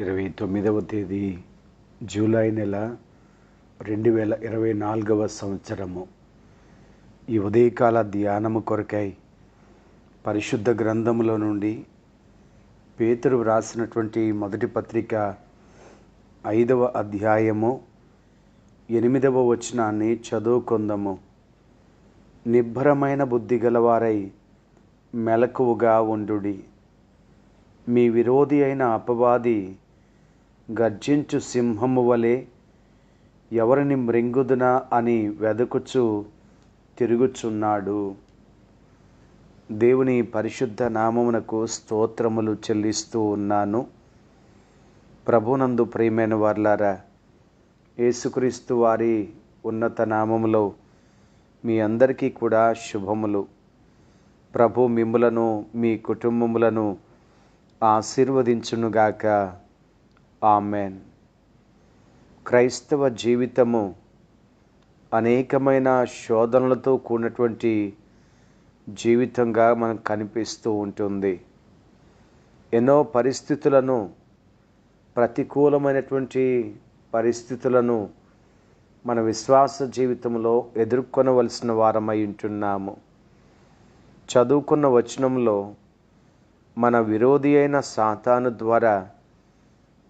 ఇరవై తొమ్మిదవ తేదీ జూలై నెల రెండు వేల ఇరవై నాలుగవ సంవత్సరము. ఈ ఉదయకాల ధ్యానము కొరకై పరిశుద్ధ గ్రంథములో నుండి పేతురు వ్రాసినటువంటి మొదటి పత్రిక ఐదవ అధ్యాయము ఎనిమిదవ వచనాన్ని చదువుకుందాము. నిబ్బరమైన బుద్ధి గలవారై మెలకువగా ఉండుడి. మీ విరోధి అయిన అపవాది గర్జించు సింహము వలె ఎవరిని మృంగుదునా అని వెదకుచు తిరుగుచున్నాడు. దేవుని పరిశుద్ధ నామమునకు స్తోత్రములు చెల్లిస్తూ ఉన్నాను. ప్రభునందు ప్రియమైన వార్లారా యేసుక్రీస్తు వారి ఉన్నత నామములో మీ అందరికీ కూడా శుభములు. ప్రభు మిమ్ములను మీ కుటుంబములను ఆశీర్వదించునుగాక. ఆమెన్. క్రైస్తవ జీవితము అనేకమైన శోధనలతో కూడినటువంటి జీవితంగా మనకు కనిపిస్తూ ఉంటుంది. ఎన్నో పరిస్థితులను ప్రతికూలమైనటువంటి పరిస్థితులను మన విశ్వాస జీవితంలో ఎదుర్కొనవలసిన వారమై ఉంటున్నాము. చదువుకున్న వచనంలో మన విరోధి అయిన సాతాను ద్వారా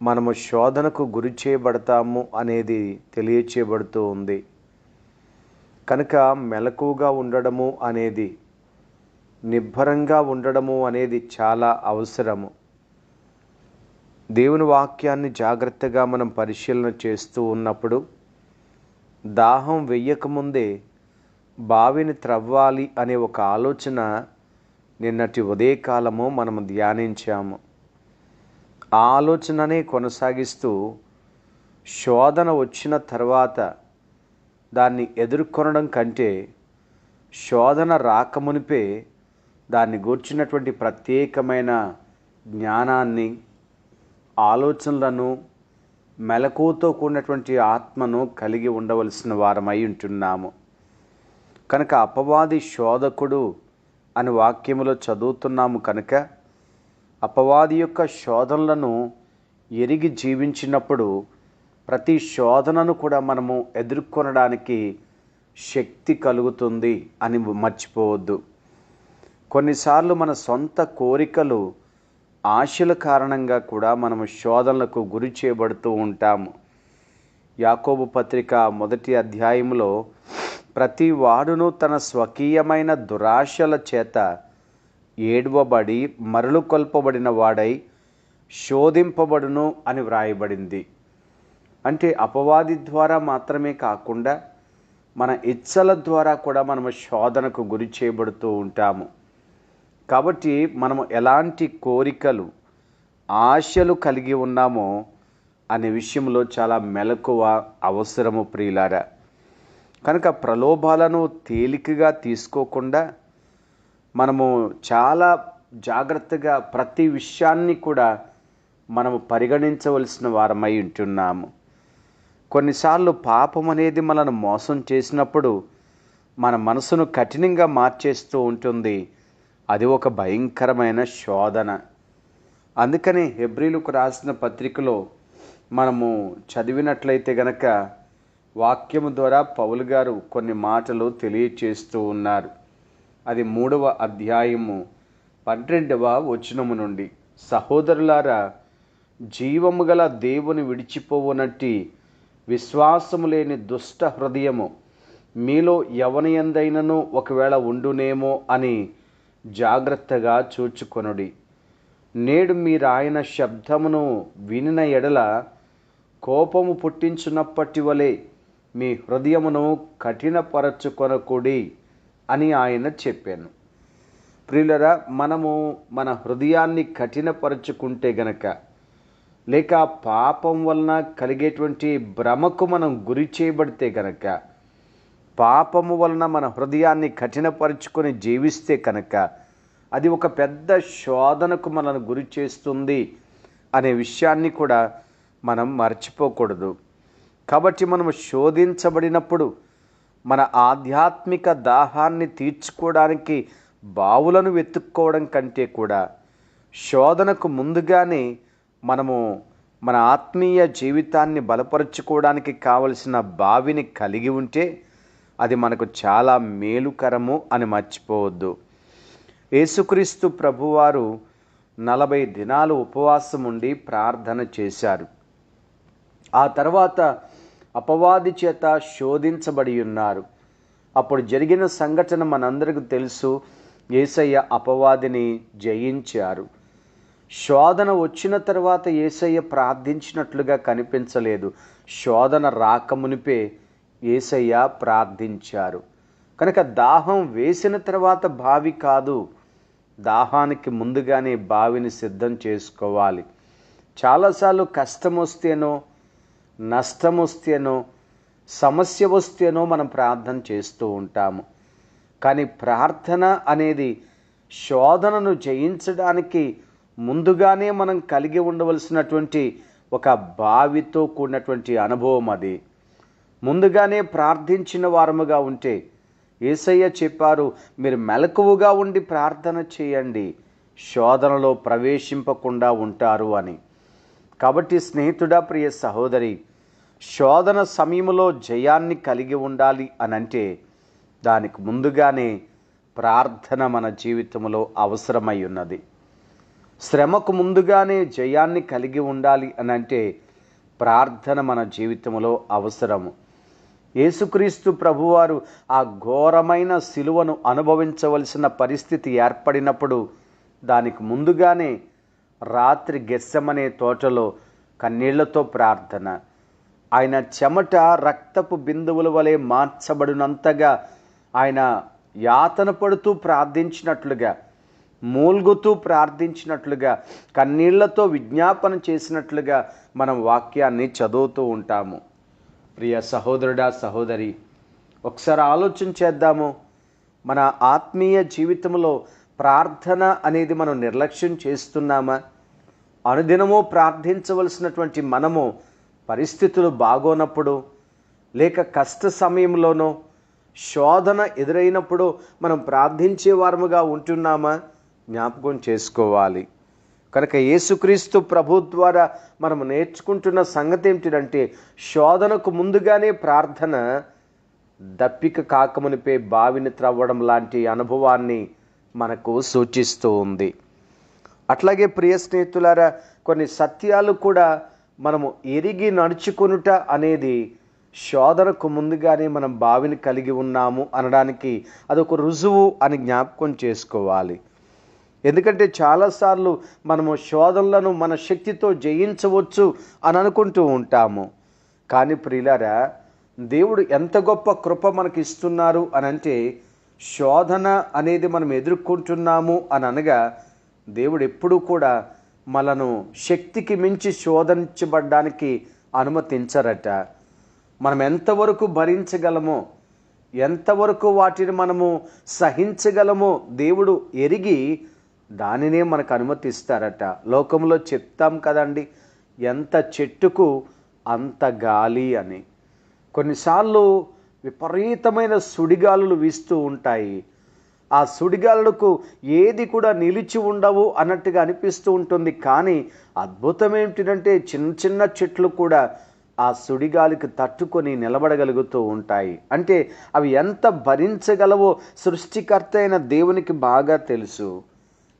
మనము శోధనకు గురి చేయబడతాము అనేది తెలియచేయబడుతూ ఉంది. కనుక మెలకువగా ఉండడము అనేది నిబ్బరంగా ఉండడము అనేది చాలా అవసరము. దేవుని వాక్యాన్ని జాగ్రత్తగా మనం పరిశీలన చేస్తూ ఉన్నప్పుడు దాహం వెయ్యకముందే బావిని త్రవ్వాలి అనే ఒక ఆలోచన నిన్నటి ఉదయకాలము మనము ధ్యానించాము. ఆ ఆలోచననే కొనసాగిస్తూ శోధన వచ్చిన తర్వాత దాన్ని ఎదుర్కొనడం కంటే శోధన రాకమునిపే దాన్ని గూర్చినటువంటి ప్రత్యేకమైన జ్ఞానాన్ని ఆలోచనలను మెలకువతో కూడినటువంటి ఆత్మను కలిగి ఉండవలసిన వారమై ఉంటున్నాము. కనుక అపవాది శోధకుడు అని వాక్యములో చదువుతున్నాము కనుక అపవాది యొక్క శోధనలను ఎరిగి జీవించినప్పుడు ప్రతి శోధనను కూడా మనము ఎదుర్కొనడానికి శక్తి కలుగుతుంది అని మర్చిపోవద్దు. కొన్నిసార్లు మన సొంత కోరికలు ఆశల కారణంగా కూడా మనము శోధనలకు గురి చేయబడుతూ ఉంటాము. యాకోబు పత్రిక మొదటి అధ్యాయంలో ప్రతి వాడును తన స్వకీయమైన దురాశల చేత ఏడవబడి మరలు కొల్పబడిన వాడై శోధింపబడును అని వ్రాయబడింది. అంటే అపవాది ద్వారా మాత్రమే కాకుండా మన ఇచ్చల ద్వారా కూడా మనము శోధనకు గురి చేయబడుతూ ఉంటాము. కాబట్టి మనము ఎలాంటి కోరికలు ఆశలు కలిగి ఉన్నామో అనే విషయంలో చాలా మెలకువ అవసరము ప్రియులారా. కనుక ప్రలోభాలను తేలికగా తీసుకోకుండా మనము చాలా జాగ్రత్తగా ప్రతి విషయాన్ని కూడా మనము పరిగణించవలసిన వారమై ఉంటున్నాము. కొన్నిసార్లు పాపం అనేది మనను మోసం చేసినప్పుడు మన మనసును కఠినంగా మార్చేస్తూ ఉంటుంది. అది ఒక భయంకరమైన శోధన. అందుకని హెబ్రిలకు రాసిన పత్రికలో మనము చదివినట్లయితే గనక వాక్యము ద్వారా పౌలు గారు కొన్ని మాటలు తెలియచేస్తూ ఉన్నారు. అది మూడవ అధ్యాయము పన్నెండవ వచనము నుండి. సహోదరులారా జీవము గల దేవుని విడిచిపోవునట్టి విశ్వాసము లేని దుష్ట హృదయము మీలో ఎవని ఎందైనను ఒకవేళ ఉండునేమో అని జాగ్రత్తగా చూచుకొనుడి. నేడు మీరు ఆయన శబ్దమును వినిన ఎడల కోపము పుట్టించున్నప్పటి వలె మీ హృదయమును కఠినపరచుకొనకుడి. అని ఆయన చెప్పాను. ప్రియులరా మనము మన హృదయాన్ని కఠినపరుచుకుంటే గనక లేక పాపం వలన కలిగేటువంటి భ్రమకు మనం గురి చేయబడితే గనక పాపము వలన మన హృదయాన్ని కఠినపరుచుకొని జీవిస్తే కనుక అది ఒక పెద్ద శోధనకు మనల్ని గురి చేస్తుంది అనే విషయాన్ని కూడా మనం మర్చిపోకూడదు. కాబట్టి మనం శోధించబడినప్పుడు మన ఆధ్యాత్మిక దాహాన్ని తీర్చుకోవడానికి బావులను వెతుక్కోవడం కంటే కూడా శోధనకు ముందుగానే మనము మన ఆత్మీయ జీవితాన్ని బలపరుచుకోవడానికి కావలసిన బావిని కలిగి ఉంటే అది మనకు చాలా మేలుకరము అని మర్చిపోవద్దు. యేసుక్రీస్తు ప్రభువారు నలభై దినాలు ఉపవాసం ఉండి ప్రార్థన చేశారు. ఆ తర్వాత అపవాది చేత శోధించబడి ఉన్నారు. అప్పుడు జరిగిన సంఘటన మనందరికీ తెలుసు. ఏసయ్య అపవాదిని జయించారు. శోధన వచ్చిన తర్వాత ఏసయ్య ప్రార్థించినట్లుగా కనిపించలేదు. శోధన రాకమునిపే ఏసయ్య ప్రార్థించారు. కనుక దాహం వేసిన తర్వాత బావి కాదు. దాహానికి ముందుగానే బావిని సిద్ధం చేసుకోవాలి. చాలాసార్లు కష్టం వస్తేనో నష్టం వస్తేనో సమస్య వస్తేనో మనం ప్రార్థన చేస్తూ ఉంటాము. కానీ ప్రార్థన అనేది శోధనను జయించడానికి ముందుగానే మనం కలిగి ఉండవలసినటువంటి ఒక బావితో కూడినటువంటి అనుభవం అది. ముందుగానే ప్రార్థించిన వారముగా ఉంటే ఏసయ్య చెప్పారు మీరు మెలకువగా ఉండి ప్రార్థన చేయండి. శోధనలో ప్రవేశింపకుండా ఉంటారు అని. కాబట్టి స్నేహితుడా ప్రియ సహోదరి శోధన సమయంలో జయాన్ని కలిగి ఉండాలి అనంటే దానికి ముందుగానే ప్రార్థన మన జీవితంలో అవసరమై ఉన్నది. శ్రమకు ముందుగానే జయాన్ని కలిగి ఉండాలి అనంటే ప్రార్థన మన జీవితంలో అవసరము. యేసుక్రీస్తు ప్రభువారు ఆ ఘోరమైన శిలువను అనుభవించవలసిన పరిస్థితి ఏర్పడినప్పుడు దానికి ముందుగానే రాత్రి గెస్సమనే తోటలో కన్నీళ్ళతో ప్రార్థన ఆయన చెమట రక్తపు బిందువుల వలె మార్చబడినంతగా ఆయన యాతన పడుతూ ప్రార్థించినట్లుగా మూల్గుతూ ప్రార్థించినట్లుగా కన్నీళ్ళతో విజ్ఞాపన చేసినట్లుగా మనం వాక్యాన్ని చదువుతూ ఉంటాము. ప్రియ సహోదరుడా సహోదరి ఒకసారి ఆలోచన చేద్దాము. మన ఆత్మీయ జీవితంలో ప్రార్థన అనేది మనం నిర్లక్ష్యం చేస్తున్నామా? అనుదినము ప్రార్థించవలసినటువంటి మనము పరిస్థితులు బాగోనప్పుడు లేక కష్ట సమయంలోనో శోధన ఎదురైనప్పుడు మనం ప్రార్థించే వారముగా ఉంటున్నామా? జ్ఞాపకం చేసుకోవాలి. కనుక యేసుక్రీస్తు ప్రభు ద్వారా మనం నేర్చుకుంటున్న సంగతి ఏమిటంటే శోధనకు ముందుగానే ప్రార్థన దప్పిక కాకమునిపై బావిని త్రవ్వడం లాంటి అనుభవాన్ని మనకు సూచిస్తూ ఉంది. అట్లాగే ప్రియ స్నేహితులారా కొన్ని సత్యాలు కూడా మనము ఎరిగి నడుచుకొనుట అనేది శోధనకు ముందుగానే మనం బావిని కలిగి ఉన్నాము అనడానికి అదొక రుజువు అని జ్ఞాపకం చేసుకోవాలి. ఎందుకంటే చాలాసార్లు మనము శోధనలను మన శక్తితో జయించవచ్చు అని అనుకుంటూ ఉంటాము. కానీ ప్రియులారా దేవుడు ఎంత గొప్ప కృప మనకి ఇస్తున్నారు అని అంటే శోధన అనేది మనం ఎదుర్కొంటున్నాము అని అనగా దేవుడు ఎప్పుడూ కూడా మనను శక్తికి మించి శోధించబడ్డానికి అనుమతించరట. మనం ఎంతవరకు భరించగలమో ఎంతవరకు వాటిని మనము సహించగలమో దేవుడు ఎరిగి దానినే మనకు అనుమతిస్తారట. లోకంలో చెప్తాం కదండి ఎంత చెట్టుకు అంత గాలి అని. కొన్నిసార్లు విపరీతమైన సుడిగాలులు వీస్తూ ఉంటాయి. ఆ సుడిగాలకు ఏది కూడా నిలిచి ఉండవు అన్నట్టుగా అనిపిస్తూ ఉంటుంది. కానీ అద్భుతం ఏమిటంటే చిన్న చిన్న చెట్లు కూడా ఆ సుడిగాలికి తట్టుకొని నిలబడగలుగుతూ ఉంటాయి. అంటే అవి ఎంత భరించగలవో సృష్టికర్త అయిన దేవునికి బాగా తెలుసు.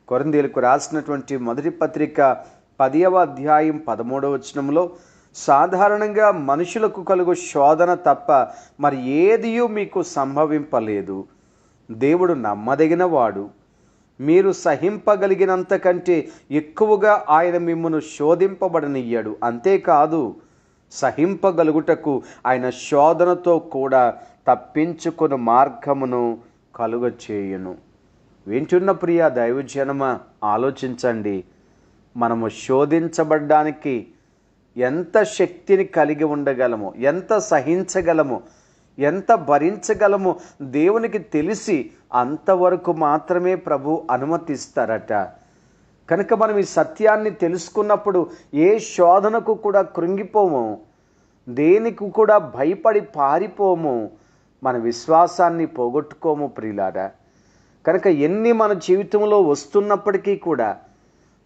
కొరందేలకు రాసినటువంటి మొదటి పత్రిక పదియవ అధ్యాయం పదమూడవ వచనంలో సాధారణంగా మనుషులకు కలుగు శోధన తప్ప మరి ఏదియూ మీకు సంభవింపలేదు. దేవుడు నమ్మదగినవాడు. మీరు సహింపగలిగినంత కంటే ఎక్కువగా ఆయన మిమ్మను శోధింపబడనియ్యాడు. అంతేకాదు సహింపగలుగుటకు ఆయన శోధనతో కూడా తప్పించుకుని మార్గమును కలుగచేయును. వింటున్న ప్రియ దైవజనమ ఆలోచించండి. మనము శోధించబడ్డానికి ఎంత శక్తిని కలిగి ఉండగలము? ఎంత సహించగలము? ఎంత భరించగలము దేవునికి తెలిసి అంతవరకు మాత్రమే ప్రభు అనుమతిస్తారట. కనుక మనం ఈ సత్యాన్ని తెలుసుకున్నప్పుడు ఏ శోధనకు కూడా కృంగిపోము. దేనికి కూడా భయపడి పారిపోము. మన విశ్వాసాన్ని పోగొట్టుకోము ప్రియులారా. కనుక ఎన్ని మన జీవితంలో వస్తున్నప్పటికీ కూడా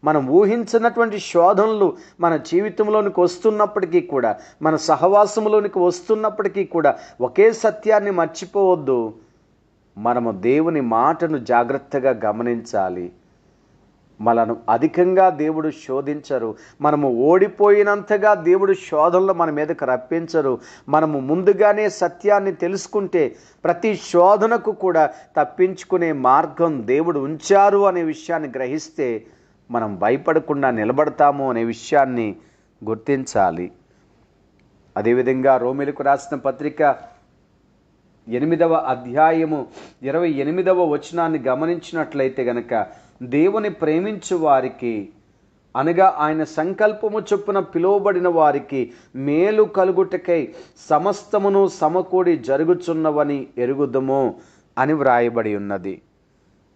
మనం ఊహించినటువంటి శోధనలు మన జీవితంలోనికి వస్తున్నప్పటికీ కూడా మన సహవాసంలోనికి వస్తున్నప్పటికీ కూడా ఒకే సత్యాన్ని మర్చిపోవద్దు. మనము దేవుని మాటను జాగ్రత్తగా గమనించాలి. మనను అధికంగా దేవుడు శోధించరు. మనము ఓడిపోయినంతగా దేవుడు శోధనలు మన మీదకు రప్పించరు. మనము ముందుగానే సత్యాన్ని తెలుసుకుంటే ప్రతి శోధనకు కూడా తప్పించుకునే మార్గం దేవుడు ఉంచారు అనే విషయాన్ని గ్రహిస్తే మనం భయపడకుండా నిలబడతాము అనే విషయాన్ని గుర్తించాలి. అదేవిధంగా రోమిలకు రాసిన పత్రిక ఎనిమిదవ అధ్యాయము ఇరవై ఎనిమిదవ వచనాన్ని గమనించినట్లయితే గనక దేవుని ప్రేమించు వారికి అనగా ఆయన సంకల్పము చొప్పున పిలువబడిన వారికి మేలు కలుగుటకై సమస్తమును సమకూడి జరుగుచున్నవని ఎరుగుదము అని వ్రాయబడి ఉన్నది.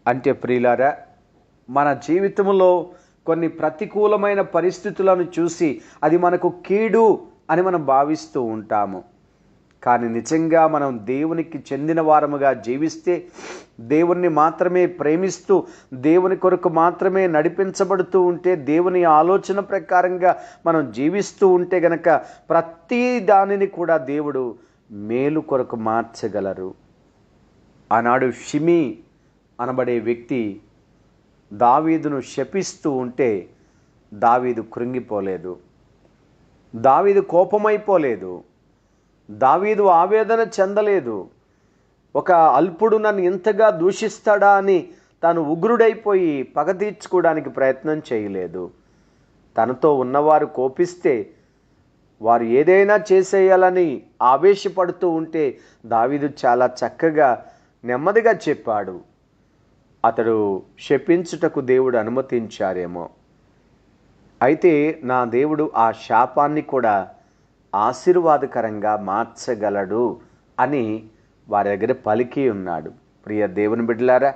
అంటే ప్రియులారా మన జీవితంలో కొన్ని ప్రతికూలమైన పరిస్థితులను చూసి అది మనకు కీడు అని మనం భావిస్తూ ఉంటాము. కానీ నిజంగా మనం దేవునికి చెందిన వారముగా జీవిస్తే దేవుణ్ణి మాత్రమే ప్రేమిస్తూ దేవుని కొరకు మాత్రమే నడిపించబడుతూ ఉంటే దేవుని ఆలోచన ప్రకారంగా మనం జీవిస్తూ ఉంటే గనక ప్రతి దానిని కూడా దేవుడు మేలు కొరకు మార్చగలరు. ఆనాడు షిమి అనబడే వ్యక్తి దావీదును శపిస్తూ ఉంటే దావీదు కృంగిపోలేదు. దావీదు కోపమైపోలేదు. దావీదు ఆవేదన చెందలేదు. ఒక అల్పుడు నన్ను ఇంతగా దూషిస్తాడా అని తాను ఉగ్రుడైపోయి పగ తీర్చుకోవడానికి ప్రయత్నం చేయలేదు. తనతో ఉన్నవారు కోపిస్తే వారు ఏదైనా చేసేయాలని ఆవేశపడుతూ ఉంటే దావీదు చాలా చక్కగా నెమ్మదిగా చెప్పాడు. అతడు శపించుటకు దేవుడు అనుమతించారేమో. అయితే నా దేవుడు ఆ శాపాన్ని కూడా ఆశీర్వాదకరంగా మార్చగలడు అని వారి దగ్గర పలికి ఉన్నాడు. ప్రియ దేవుని బిడ్డలారా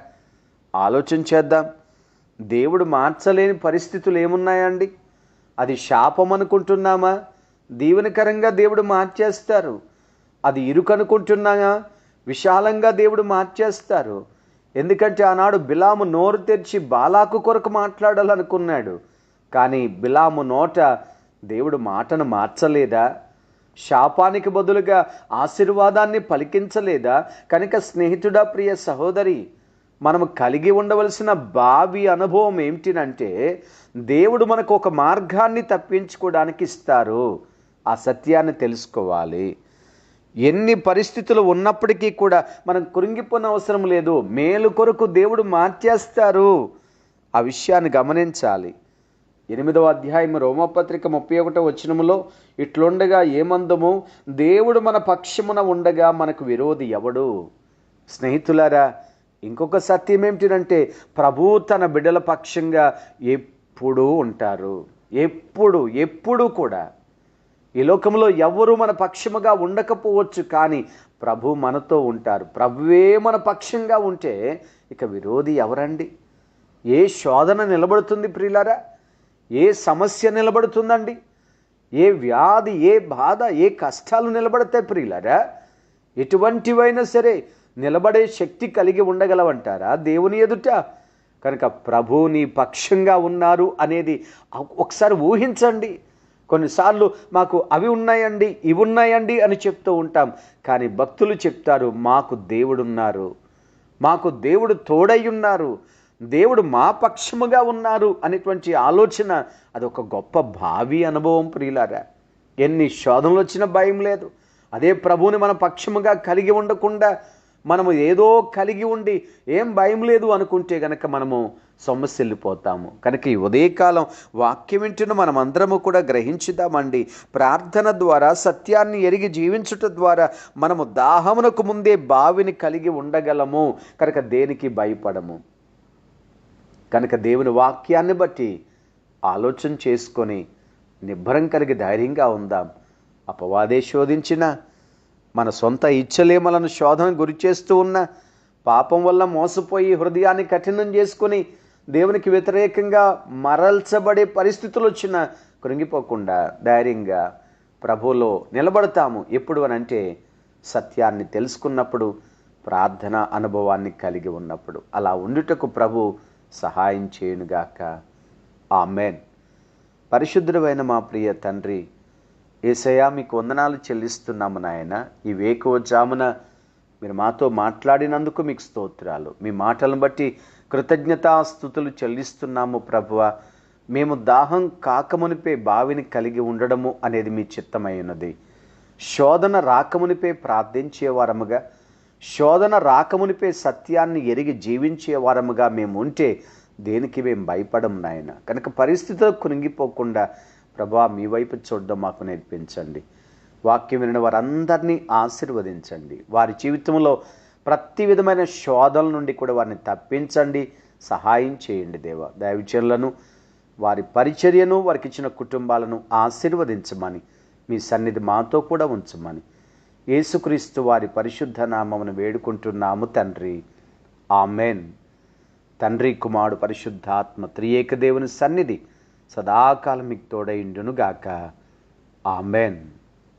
ఆలోచన చేద్దాం. దేవుడు మార్చలేని పరిస్థితులు ఏమున్నాయండి? అది శాపం అనుకుంటున్నామా? దీవెనకరంగా దేవుడు మార్చేస్తారు. అది ఇరుకనుకుంటున్నామా విశాలంగా దేవుడు మార్చేస్తారు. ఎందుకంటే ఆనాడు బిలాము నోరు తెరిచి బాలాకు కొరకు మాట్లాడాలనుకున్నాడు. కానీ బిలాము నోట దేవుడు మాటను మార్చలేదా? శాపానికి బదులుగా ఆశీర్వాదాన్ని పలికించలేదా? కనుక స్నేహితుడా ప్రియ సహోదరి మనము కలిగి ఉండవలసిన భావి అనుభవం ఏమిటినంటే దేవుడు మనకు ఒక మార్గాన్ని తప్పించుకోవడానికి ఇస్తారు. ఆ సత్యాన్ని తెలుసుకోవాలి. ఎన్ని పరిస్థితులు ఉన్నప్పటికీ కూడా మనం కృంగిపోయిన అవసరం లేదు. మేలు కొరకు దేవుడు మార్చేస్తారు. ఆ విషయాన్ని గమనించాలి. ఎనిమిదవ అధ్యాయం రోమపత్రిక ముప్పై ఒకటో వచనములో ఇట్లుండగా ఏమందము? దేవుడు మన పక్షమున ఉండగా మనకు విరోధి ఎవడు? స్నేహితులారా ఇంకొక సత్యం ఏమిటంటే ప్రభు తన బిడ్డల పక్షంగా ఎప్పుడూ ఉంటారు. ఎప్పుడు ఎప్పుడు కూడా. ఈ లోకంలో ఎవరు మన పక్షముగా ఉండకపోవచ్చు కానీ ప్రభు మనతో ఉంటారు. ప్రభువే మన పక్షంగా ఉంటే ఇక విరోధి ఎవరండి? ఏ శోధన నిలబడుతుంది ప్రియులారా? ఏ సమస్య నిలబడుతుందండి? ఏ వ్యాధి ఏ బాధ ఏ కష్టాలు నిలబడతాయి ప్రియులారా? ఎటువంటివైనా సరే నిలబడే శక్తి కలిగి ఉండగలవంటారా దేవుని ఎదుట? కనుక ప్రభు నీ పక్షంగా ఉన్నారు అనేది ఒకసారి ఊహించండి. కొన్నిసార్లు మాకు అవి ఉన్నాయండి ఇవి ఉన్నాయండి అని చెప్తూ ఉంటాం. కానీ భక్తులు చెప్తారు మాకు దేవుడున్నారు. మాకు దేవుడు తోడై ఉన్నారు. దేవుడు మా పక్షముగా ఉన్నారు అనేటువంటి ఆలోచన అది ఒక గొప్ప భావి అనుభవం ప్రియులారా. ఎన్ని శోధనలు వచ్చినా భయం లేదు. అదే ప్రభువుని మన పక్షముగా కలిగి ఉండకుండా మనము ఏదో కలిగి ఉండి ఏం భయం లేదు అనుకుంటే గనక మనము సొమ్మసిల్లిపోతాము. కనుక ఈ ఉదయకాలం వాక్యం వింటున్న మనం అందరము కూడా గ్రహించుదామండి. ప్రార్థన ద్వారా సత్యాన్ని ఎరిగి జీవించుట ద్వారా మనము దాహమునకు ముందే బావిని కలిగి ఉండగలము. కనుక దేనికి భయపడము? కనుక దేవుని వాక్యాన్ని బట్టి ఆలోచన చేసుకొని నిబ్బరం కలిగి ధైర్యంగా ఉందాం. అపవాదే శోధించిన మన సొంత ఇచ్చలేమలను శోధన గురి చేస్తూ ఉన్న పాపం వల్ల మోసపోయి హృదయాన్ని కఠినం చేసుకుని దేవునికి వ్యతిరేకంగా మరల్చబడే పరిస్థితులు వచ్చిన కృంగిపోకుండా ధైర్యంగా ప్రభువులో నిలబడతాము. ఎప్పుడు అని అంటే సత్యాన్ని తెలుసుకున్నప్పుడు ప్రార్థన అనుభవాన్ని కలిగి ఉన్నప్పుడు. అలా ఉండుటకు ప్రభు సహాయం చేయునుగాక. ఆమెన్. పరిశుద్ధుడమైన మా ప్రియ తండ్రి ఏసయా మీకు వందనాలు చెల్లిస్తున్నాము నాయన. ఈ వేకువ జామున మీరు మాతో మాట్లాడినందుకు మీకు స్తోత్రాలు. మీ మాటలను బట్టి కృతజ్ఞతాస్థుతులు చెల్లిస్తున్నాము ప్రభువ. మేము దాహం కాకమునిపే బావిని కలిగి ఉండడము అనేది మీ చిత్తమైనది. శోధన రాకమునిపే ప్రార్థించే వారముగా శోధన రాకమునిపే సత్యాన్ని ఎరిగి జీవించే వారముగా మేము ఉంటే దేనికి మేము భయపడం నాయన. కనుక పరిస్థితులకు కృంగిపోకుండా ప్రభా మీ వైపు చూడడం మాకు నేర్పించండి. వాక్యం వినిన వారందరినీ ఆశీర్వదించండి. వారి జీవితంలో ప్రతి విధమైన శోధల నుండి కూడా వారిని తప్పించండి సహాయం చేయండి దేవ. దైవజనులను వారి పరిచర్యను వారికి ఇచ్చిన కుటుంబాలను ఆశీర్వదించమని మీ సన్నిధి మాతో కూడా ఉంచమని యేసుక్రీస్తు వారి పరిశుద్ధ నామమును వేడుకుంటున్నాము తండ్రి. ఆమెన్. తండ్రి కుమారుడు పరిశుద్ధాత్మ త్రియేక దేవుని సన్నిధి సదాకాలం మీకు తోడైండునుగాక ఆమెన్.